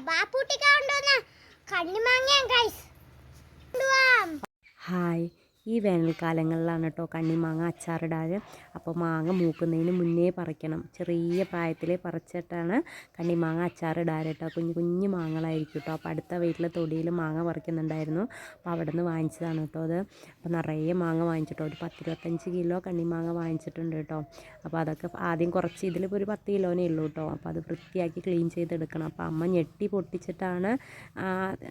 ബാപ്പൂട്ടിക്കാണ്ടോന്ന കണ്ണിമാങ്ങയാ guys hi ഈ വേനൽക്കാലങ്ങളിലാണ് കേട്ടോ കണ്ണിമാങ്ങ അച്ചാറിടാതെ അപ്പോൾ മാങ്ങ മൂക്കുന്നതിന് മുന്നേ പറിക്കണം. ചെറിയ പ്രായത്തിൽ പറിച്ചിട്ടാണ് കണ്ണിമാങ്ങ അച്ചാറിടാറ് കേട്ടോ കുഞ്ഞു കുഞ്ഞു മാങ്ങകളായിരിക്കും കേട്ടോ അപ്പോൾ അടുത്ത വീട്ടിലെ തൊടിയിൽ മാങ്ങ പറിക്കുന്നുണ്ടായിരുന്നു. അപ്പോൾ അവിടെ നിന്ന് വാങ്ങിച്ചതാണ് കേട്ടോ അത്. അപ്പോൾ നിറയെ മാങ്ങ വാങ്ങിച്ചിട്ടോ ഒരു പത്തിരുപത്തഞ്ച് കിലോ കണ്ണിമാങ്ങ വാങ്ങിച്ചിട്ടുണ്ട് കേട്ടോ അപ്പോൾ അതൊക്കെ ആദ്യം കുറച്ച് ഇതിലിപ്പോൾ ഒരു പത്ത് കിലോനേ ഉള്ളൂ കേട്ടോ അപ്പോൾ അത് വൃത്തിയാക്കി ക്ലീൻ ചെയ്തെടുക്കണം. അപ്പോൾ അമ്മ ഞെട്ടി പൊട്ടിച്ചിട്ടാണ്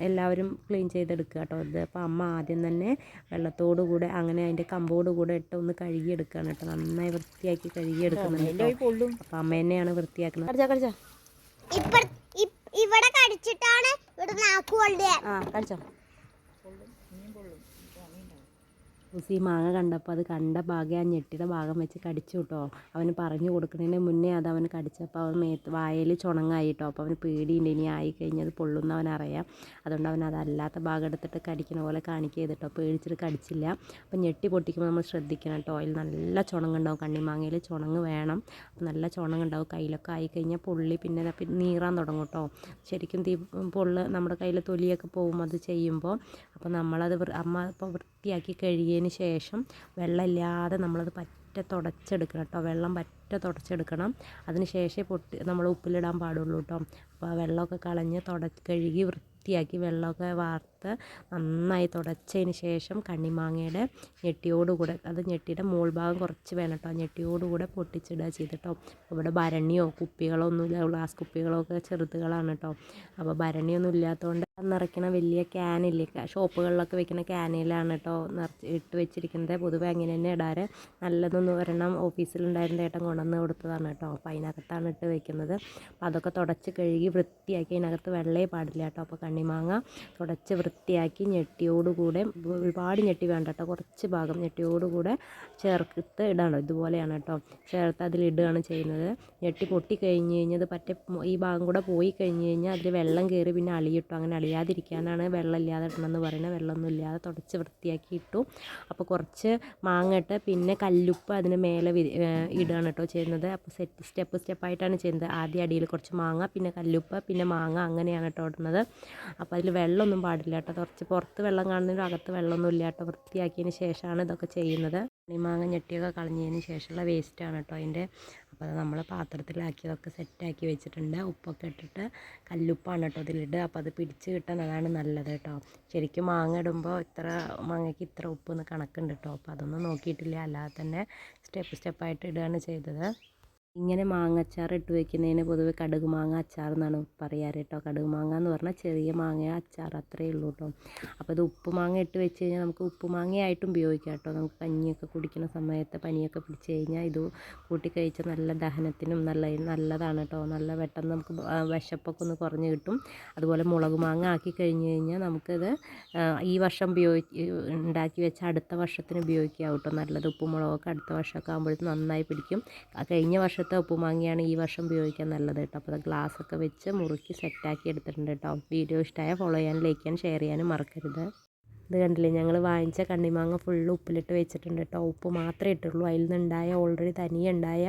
എല്ലാവരും ക്ലീൻ ചെയ്തെടുക്കുക കേട്ടോ ഇത് അപ്പോൾ അമ്മ ആദ്യം തന്നെ വെള്ളത്തോട് കൂടെ അങ്ങനെ അതിന്റെ കമ്പോട് കൂടെ ഇട്ട് ഒന്ന് കഴുകിയെടുക്കുകയാണ് കേട്ടോ. നന്നായി വൃത്തിയാക്കി കഴുകിയെടുക്കുന്നുണ്ട് അപ്പൊ അമ്മ തന്നെയാണ് വൃത്തിയാക്കുന്നത്. കടിച്ചാ കടിച്ചാ ഇപ്പ ഇവിടെ കടിച്ചിട്ടാണ് ഇവിടെ ആ കടിച്ചോ ഉസി മാങ്ങ കണ്ടപ്പോൾ അത് കണ്ട ഭാഗം ആ ഞെട്ടിയുടെ ഭാഗം വെച്ച് കടിച്ചു കേട്ടോ അവന് പറഞ്ഞു കൊടുക്കുന്നതിന് മുന്നേ അത് അവന് കടിച്ചപ്പോൾ അവൻ മേത്ത് വായിൽ ചുണങ്ങായി കേട്ടോ അപ്പോൾ അവന് പേടിയുണ്ട് ഇനി ആയി കഴിഞ്ഞത് പൊള്ളുന്ന അവനറിയാം അതുകൊണ്ട് അവൻ അതല്ലാത്ത ഭാഗം എടുത്തിട്ട് കടിക്കുന്ന പോലെ കാണിക്കുക ചെയ്തിട്ടോ. പേടിച്ചിട്ട് കടിച്ചില്ല. അപ്പോൾ ഞെട്ടി പൊട്ടിക്കുമ്പോൾ നമ്മൾ ശ്രദ്ധിക്കണം കേട്ടോ അതിൽ നല്ല ചുണങ്ങുണ്ടാവും. കണ്ണിമാങ്ങയിൽ ചുണങ്ങ് വേണം. അപ്പോൾ നല്ല ചുണങ്ങുണ്ടാവും. കയ്യിലൊക്കെ ആയി കഴിഞ്ഞാൽ പൊള്ളി പിന്നെ നീറാൻ തുടങ്ങും കേട്ടോ ശരിക്കും തീ പൊള്ള് നമ്മുടെ കയ്യിൽ തൊലിയൊക്കെ പോകും അത് ചെയ്യുമ്പോൾ. അപ്പോൾ നമ്മളത് അമ്മ ഇപ്പോൾ വൃത്തിയാക്കി കഴുകിയതിന് ശേഷം വെള്ളമില്ലാതെ നമ്മളത് പറ്റ തുടച്ചെടുക്കണം കേട്ടോ. വെള്ളം പറ്റ തുടച്ചെടുക്കണം. അതിന് ശേഷമേ പൊട്ടി നമ്മൾ ഉപ്പിലിടാൻ പാടുള്ളൂ കേട്ടോ. അപ്പോൾ വെള്ളമൊക്കെ കളഞ്ഞ് തുട കഴുകി വൃത്തിയാക്കി വെള്ളമൊക്കെ വാർത്ത് നന്നായി തുടച്ചതിന് ശേഷം കണ്ണിമാങ്ങയുടെ ഞെട്ടിയോടുകൂടെ അത് ഞെട്ടിയുടെ മോൾ ഭാഗം കുറച്ച് വേണം കേട്ടോ ഞെട്ടിയോടുകൂടെ പൊട്ടിച്ചിടുക ചെയ്തിട്ടോ. ഇവിടെ ഭരണിയോ കുപ്പികളോ ഒന്നുമില്ല ഗ്ലാസ് കുപ്പികളോ ഒക്കെ ചെറുതുകളാണ് കേട്ടോ. അപ്പോൾ ഭരണിയൊന്നും ഇല്ലാത്തതുകൊണ്ട് നിറയ്ക്കണ വലിയ ക്യാനില്ലേ ഷോപ്പുകളിലൊക്കെ വെക്കുന്ന ക്യാനിലാണ് കേട്ടോ നിറച്ച് ഇട്ട് വെച്ചിരിക്കുന്നത്. പൊതുവെ അങ്ങനെ തന്നെ ഇടാറ്. നല്ലതൊന്നും ഒരെണ്ണം ഓഫീസിലുണ്ടായിരുന്ന ഏട്ടൻ കൊണ്ടുവന്ന് കൊടുത്തതാണ് കേട്ടോ. അപ്പോൾ അതിനകത്താണ് ഇട്ട് വെക്കുന്നത്. അപ്പോൾ അതൊക്കെ തുടച്ച് കഴുകി വൃത്തിയാക്കി അതിനകത്ത് വെള്ളേ പാടില്ല കേട്ടോ. അപ്പോൾ കണ്ണിമാങ്ങ തുടച്ച് വൃത്തിയാക്കി ഞെട്ടിയോടുകൂടെ ഒരുപാട് ഞെട്ടി വേണ്ട കേട്ടോ കുറച്ച് ഭാഗം ഞെട്ടിയോടുകൂടെ ചേർത്ത് ഇടാണ്. ഇതുപോലെയാണ് കേട്ടോ. ചേർത്ത് അതിലിടുകയാണ് ചെയ്യുന്നത്. ഞെട്ടി പൊട്ടി കഴിഞ്ഞ് കഴിഞ്ഞത് പറ്റ ഈ ഭാഗം കൂടെ പോയി കഴിഞ്ഞ് കഴിഞ്ഞാൽ അതിൽ വെള്ളം കയറി പിന്നെ അളിയിട്ടു. അങ്ങനെ അളിയാതിരിക്കാനാണ് വെള്ളം ഇല്ലാതെ ഇടണമെന്ന് പറയുന്നത്. വെള്ളമൊന്നും ഇല്ലാതെ തുടച്ച് വൃത്തിയാക്കി ഇട്ടു. അപ്പോൾ കുറച്ച് മാങ്ങ ഇട്ട് പിന്നെ കല്ലുപ്പ് അതിന് മേലെ ഇടുകയാണ് കേട്ടോ ചെയ്യുന്നത്. അപ്പോൾ സെറ്റ് സ്റ്റെപ്പ് സ്റ്റെപ്പായിട്ടാണ് ചെയ്യുന്നത്. ആദ്യം അടിയിൽ കുറച്ച് മാങ്ങ പിന്നെ കല്ലുപ്പ് പിന്നെ മാങ്ങ അങ്ങനെയാണ് കേട്ടോ ഇടുന്നത്. അപ്പോൾ അതിൽ വെള്ളമൊന്നും പാടില്ല കേട്ടോ കുറച്ച് പുറത്ത് വെള്ളം കാണുന്നതിനും അകത്ത് വെള്ളമൊന്നും ഇല്ല കേട്ടോ. വൃത്തിയാക്കിയതിന് ശേഷമാണ് ഇതൊക്കെ ചെയ്യുന്നത്. മാങ്ങ ഞെട്ടിയൊക്കെ കളഞ്ഞതിന് ശേഷമുള്ള വേസ്റ്റാണ് കേട്ടോ അതിന്റെ. അപ്പോൾ നമ്മൾ പാത്രത്തിലാക്കി അതൊക്കെ സെറ്റാക്കി വെച്ചിട്ടുണ്ട്. ഉപ്പൊക്കെ ഇട്ടിട്ട് കല്ലുപ്പാണ് കേട്ടോ അതിലിടുക അപ്പോൾ അത് പിടിച്ച് കിട്ടാൻ അതാണ് നല്ലത് കേട്ടോ. ശരിക്കും മാങ്ങ ഇടുമ്പോൾ ഇത്ര മാങ്ങയ്ക്ക് ഇത്ര ഉപ്പ് എന്ന് കണക്കുണ്ട് കേട്ടോ. അപ്പോൾ അതൊന്നും നോക്കിയിട്ടില്ല. അല്ലാതെ തന്നെ സ്റ്റെപ്പ് സ്റ്റെപ്പായിട്ട് ഇടുകയാണ് ചെയ്തത്. ഇങ്ങനെ മാങ്ങച്ചാർ ഇട്ട് വെക്കുന്നതിന് പൊതുവെ കടുക് മാങ്ങ അച്ചാർ എന്നാണ് പറയാറ് കേട്ടോ. കടുക് മാങ്ങ എന്ന് പറഞ്ഞാൽ ചെറിയ മാങ്ങ അച്ചാർ അത്രയേ ഉള്ളൂ കേട്ടോ. അപ്പോൾ ഇത് ഉപ്പ് മാങ്ങ ഇട്ട് വെച്ച് കഴിഞ്ഞാൽ നമുക്ക് ഉപ്പ് മാങ്ങയായിട്ടും ഉപയോഗിക്കാം കേട്ടോ. നമുക്ക് കഞ്ഞിയൊക്കെ കുടിക്കുന്ന സമയത്ത് പനിയൊക്കെ പിടിച്ച് കഴിഞ്ഞാൽ ഇത് കൂട്ടി കഴിച്ചാൽ നല്ല ദഹനത്തിനും നല്ല നല്ലതാണ് കേട്ടോ. നല്ല പെട്ടെന്ന് നമുക്ക് വിശപ്പൊക്കെ ഒന്ന് കുറഞ്ഞ് കിട്ടും. അതുപോലെ മുളക് മാങ്ങ ആക്കി കഴിഞ്ഞ് കഴിഞ്ഞാൽ നമുക്കത് ഈ വർഷം ഉപയോഗി ഉണ്ടാക്കി വെച്ച അടുത്ത വർഷത്തിന് ഉപയോഗിക്കാം കേട്ടോ. നല്ലത് ഉപ്പ് മുളകൊക്കെ അടുത്ത വർഷമൊക്കെ ആകുമ്പോഴത്തേക്കും നന്നായി പിടിക്കും. കഴിഞ്ഞ വർഷത്തെ ഉപ്പുമാങ്ങയാണ് ഈ വർഷം ഉപയോഗിക്കാൻ നല്ലത് കേട്ടോ. അപ്പോൾ ഗ്ലാസ് ഒക്കെ വെച്ച് മുറുക്കി സെറ്റാക്കി എടുത്തിട്ടുണ്ട് കേട്ടോ. വീഡിയോ ഇഷ്ടമായ ഫോളോ ചെയ്യാനും ലൈക്ക് ചെയ്യാനും ഷെയർ ചെയ്യാനും മറക്കരുത്. ഇത് കണ്ടില്ലേ? ഞങ്ങൾ വാങ്ങിച്ച കണ്ണിമാങ്ങ ഫുള്ള് ഉപ്പിലിട്ട് വെച്ചിട്ടുണ്ട് കേട്ടോ ഉപ്പ് മാത്രമേ ഇട്ടുള്ളൂ. അതിൽ നിന്നുണ്ടായ ഓൾറെഡി തനിയെ ഉണ്ടായ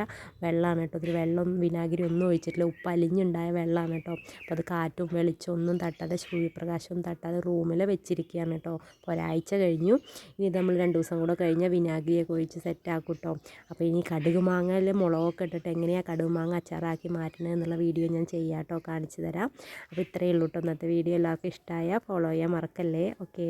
വെള്ളമാണ് കേട്ടോ ഇതിൽ വെള്ളം വിനാഗിരി ഒന്നും ഒഴിച്ചിട്ടില്ല. ഉപ്പ് അലിഞ്ഞുണ്ടായ വെള്ളമാണ് കേട്ടോ അപ്പോൾ അത് കാറ്റും വെളിച്ചം ഒന്നും തട്ടാതെ സൂര്യപ്രകാശമൊന്നും തട്ടാതെ റൂമിൽ വെച്ചിരിക്കുകയാണ് കേട്ടോ അപ്പോൾ ഒരാഴ്ച കഴിഞ്ഞു. ഇനി നമ്മൾ രണ്ട് ദിവസം കൂടെ കഴിഞ്ഞാൽ വിനാഗിരിയൊക്കെ ഒഴിച്ച് സെറ്റാക്കും കേട്ടോ അപ്പോൾ ഇനി കടുക് മാങ്ങയിൽ മുളകൊക്കെ ഇട്ടിട്ട് എങ്ങനെയാണ് കടുക് മാങ്ങ അച്ചാറാക്കി മാറ്റണത് എന്നുള്ള വീഡിയോ ഞാൻ ചെയ്യാം കേട്ടോ കാണിച്ചു തരാം. അപ്പോൾ ഇത്രയേ ഉള്ളൂ കേട്ടോ ഇന്നത്തെ വീഡിയോ. എല്ലാവർക്കും ഇഷ്ടമായ ഫോളോ ചെയ്യാൻ മറക്കല്ലേ? ഓക്കേ